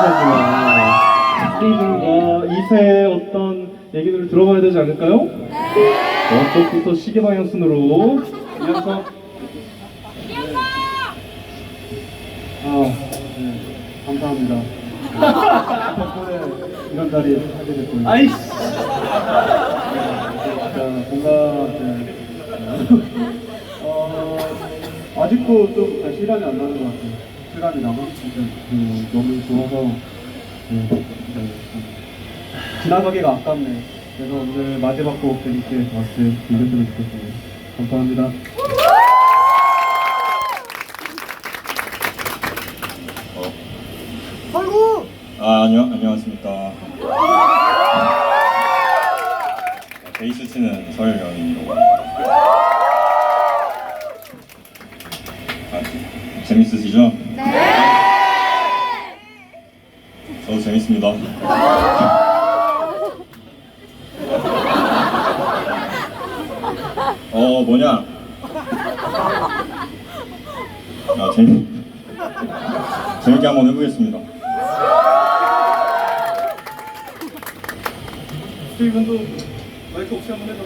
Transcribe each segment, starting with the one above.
현석이와 스티븐과 이세의 어떤 얘기들을 들어봐야 되지 않을까요? 네. 저쪽부터 시계 방향 순으로 이어서 아, 네, 감사합니다. 덕분에 이런 자리 하게 됐군요. 아이씨. 진짜 뭔가 네. 어, 아직도 좀 실감이 안 나는 것 같아요. 나고 진짜 음, 너무 좋아서 네, 네. 지나가기가 아깝네. 그래서 오늘 마지막 곡 재밌게 왔을 들려드리고 싶었어요. 감사합니다. 아, 안녕, 안녕하십니까. 베이스 치는 서열영입니다. 아, 재밌으시죠? 네! 저도 재밌습니다. 어, 뭐냐? 아, 재밌, 재밌게 한번 해보겠습니다. 스티븐도 마이크 없이 한번 해봐.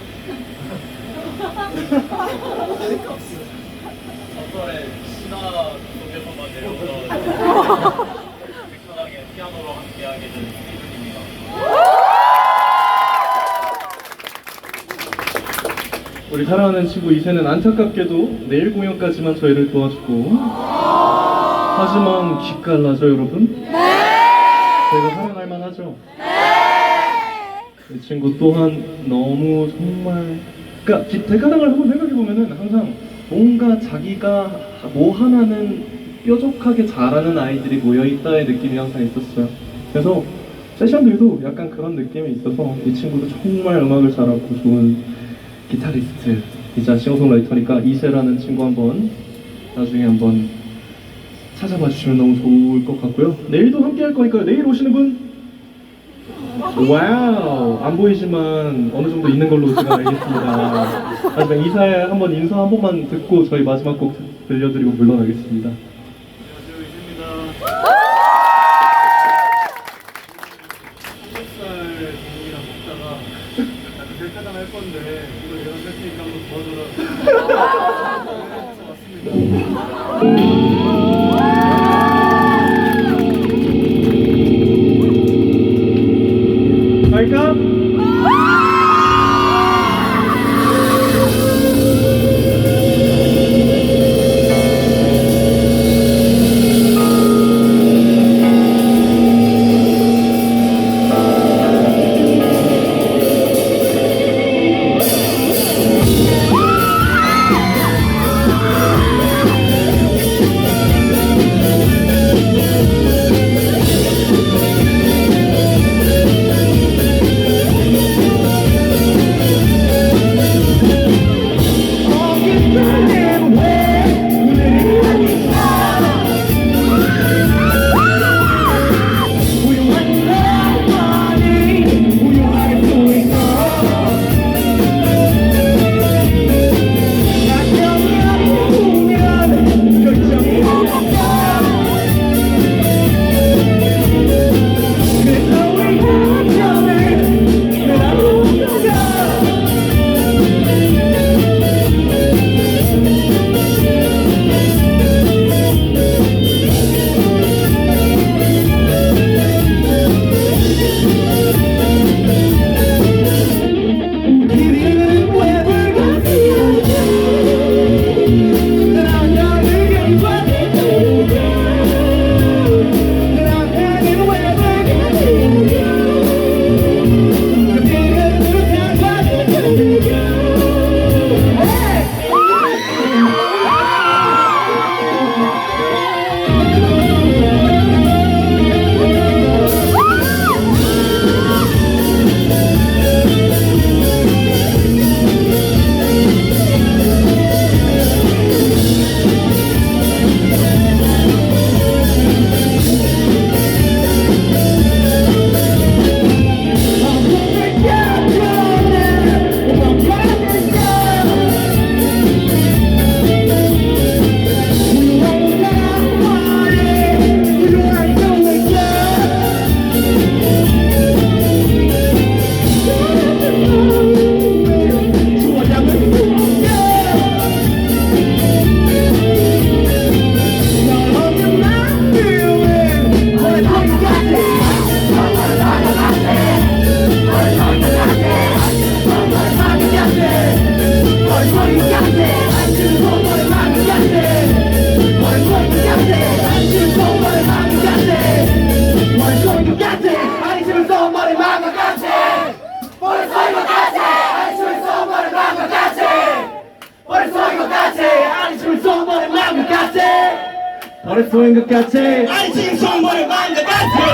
전설의 신화 피아노로 함께하게 된 스티븐입니다. 우리 사랑하는 친구 이세는 안타깝게도 내일 공연까지만 저희를 도와주고 하지만 기깔나죠 여러분? 네! 저희가 사랑할 만하죠? 네! 이 친구 또한 너무 정말 그러니까 기- 대가당을 한번 생각해 보면은 항상 뭔가 자기가 뭐 하나는 뾰족하게 잘하는 아이들이 모여있다의 느낌이 항상 있었어요 그래서 세션들도 약간 그런 느낌이 있어서 이 친구도 정말 음악을 잘하고 좋은 기타리스트이자 싱어송라이터니까 이세라는 친구 한번 나중에 한번 찾아봐 주시면 너무 좋을 것 같고요. 내일도 함께 할 거니까요. 내일 오시는 분? 와우 안 보이지만 어느 정도 있는 걸로 제가 알겠습니다. 하지만 이사에 한번 인사 한 번만 듣고 저희 마지막 곡 들려드리고 물러나겠습니다. কাছে আরিফুল সম্বরে মাম কাছে আরিফুল কাছে আরিফুল সম্বরে মাম কাছে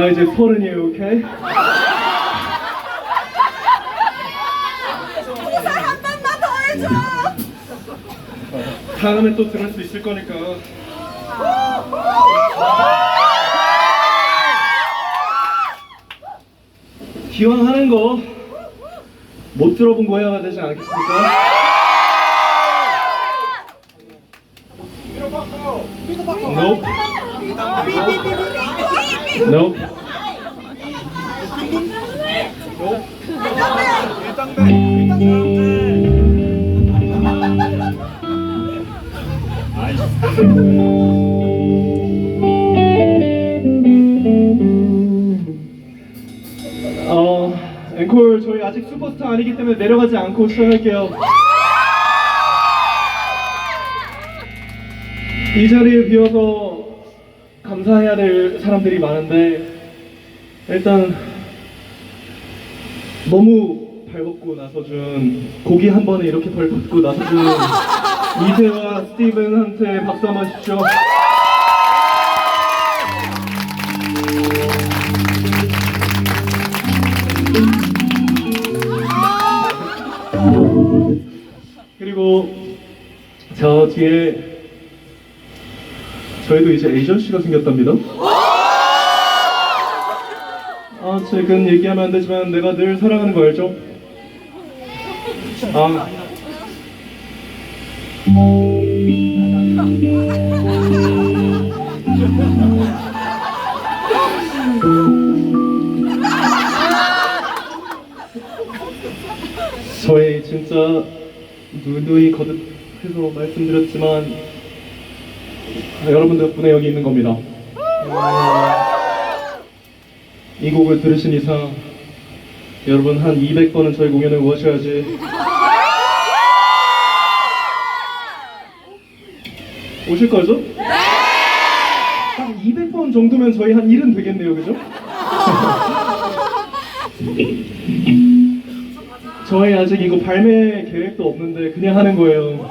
나 이제 서른이에요, 오케이? 한 번만 더 해줘. 다음에 또 들을 수 있을 거니까. 기왕 하는 거 못 들어본 거 해야 되지 않겠습니까? Nope. 어, 앵콜 저희 아직 슈퍼스타 아니기 때문에 내려가지 않고 시작할게요. 이 자리에 비어서 감사해야 될 사람들이 많은데 일단 너무 발벗고 나서준 고기 한 번에 이렇게 발벗고 나서준 이세와 스티븐한테 박수 한번 주십시오. 그리고 저 뒤에 저희도 이제 에이전시가 생겼답니다. 아 최근 얘기하면 안 되지만 내가 늘 사랑하는 거 알죠? 아 저희 진짜 누누이 거듭해서 말씀드렸지만 아, 여러분들 덕분에 여기 있는 겁니다. 어, 이 곡을 들으신 이상 여러분 한 200번은 저희 공연을 오셔야지 오실 거죠? 네! 한 200번 정도면 저희 한 일은 되겠네요, 그죠? 저희 아직 이거 발매 계획도 없는데 그냥 하는 거예요.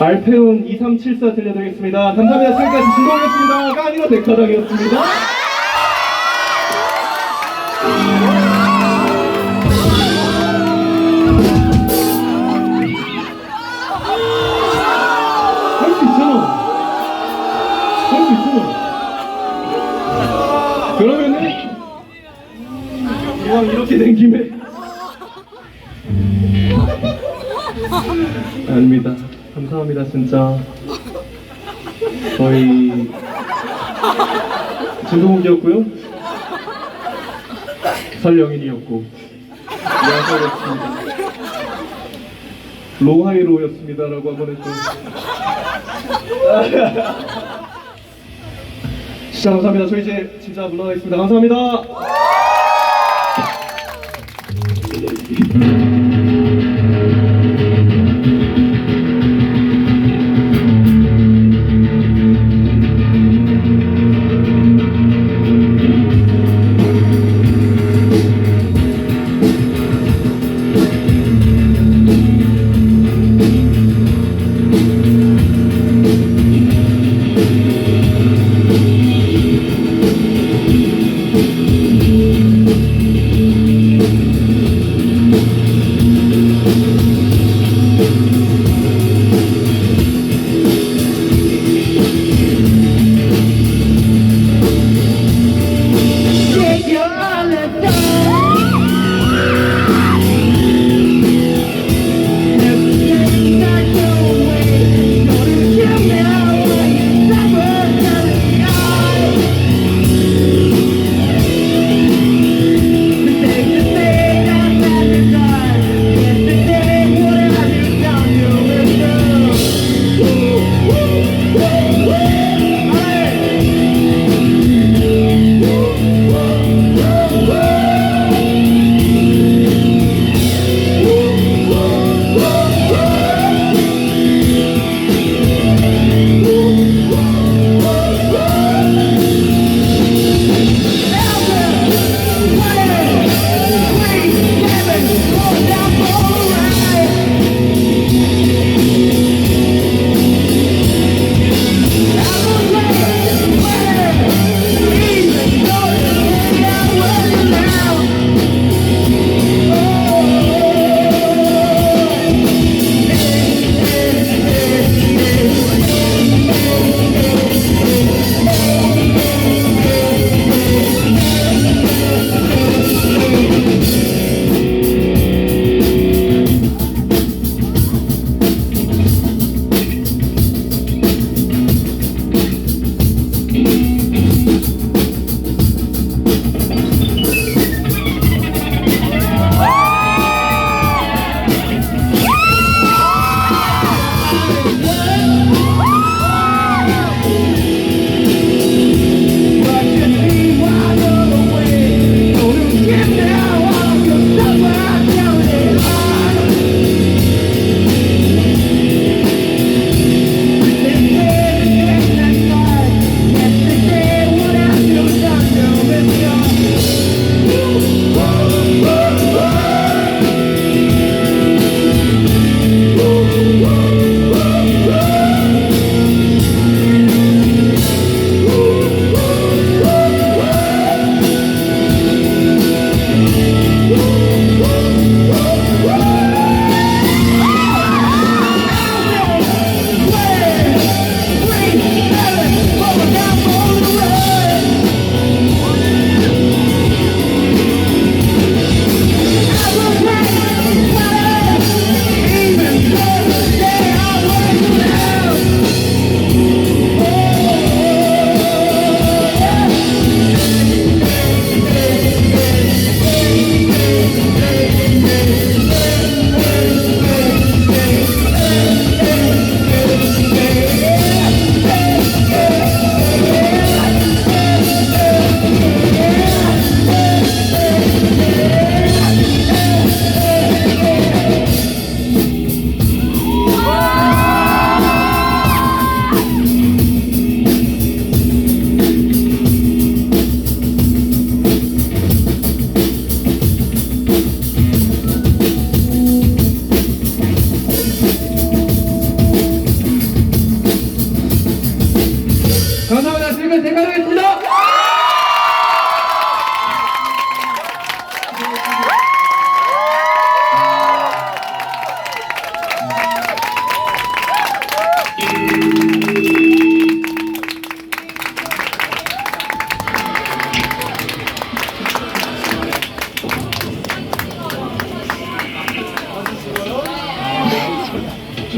알페온 2374 들려드리겠습니다. 감사합니다. 지금까지 진동이었습니다. 까니가 데카당이었습니다. 할 수 있잖아. 할 수 있잖아. 그러면은 이왕 이렇게 된 김에 아닙니다. 감사합니다 진짜. 저희 진동욱이었고요. 설영인이었고 야설이었습니다. 로하이로였습니다라고 한번 했죠. 진짜 감사합니다. 저희 이제 진짜 물러나겠습니다. 감사합니다. 감사합니다.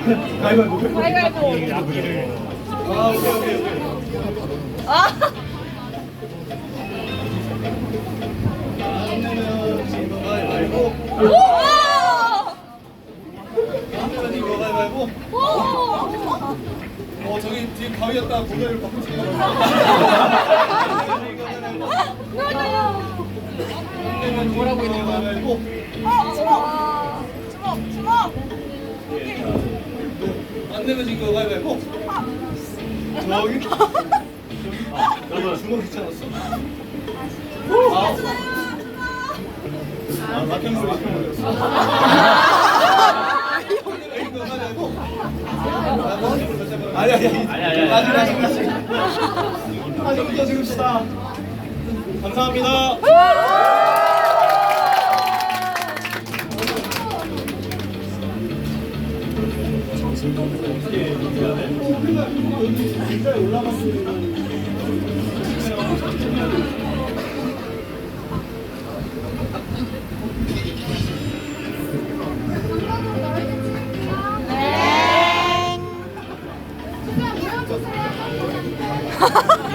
어딨어? 어디 없어? 오빠 사진 사진 어 아, 가위바위보. 아니 아니 아니 아니 아직 아직 아직부터 지금 시다. 감사합니다. 감사합니다. 네. 네.